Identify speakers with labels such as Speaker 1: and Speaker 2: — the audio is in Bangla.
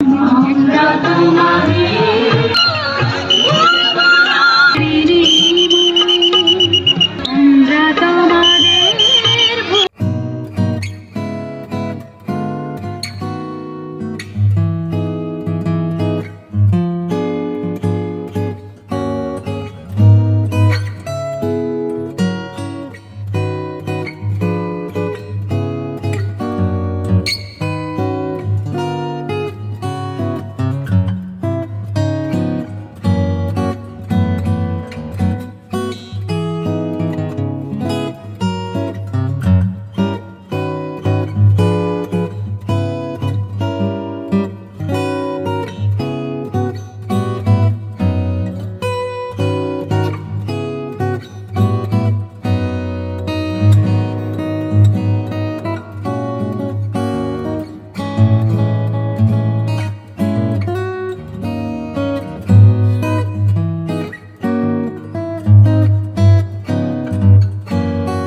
Speaker 1: আমরা তোমারে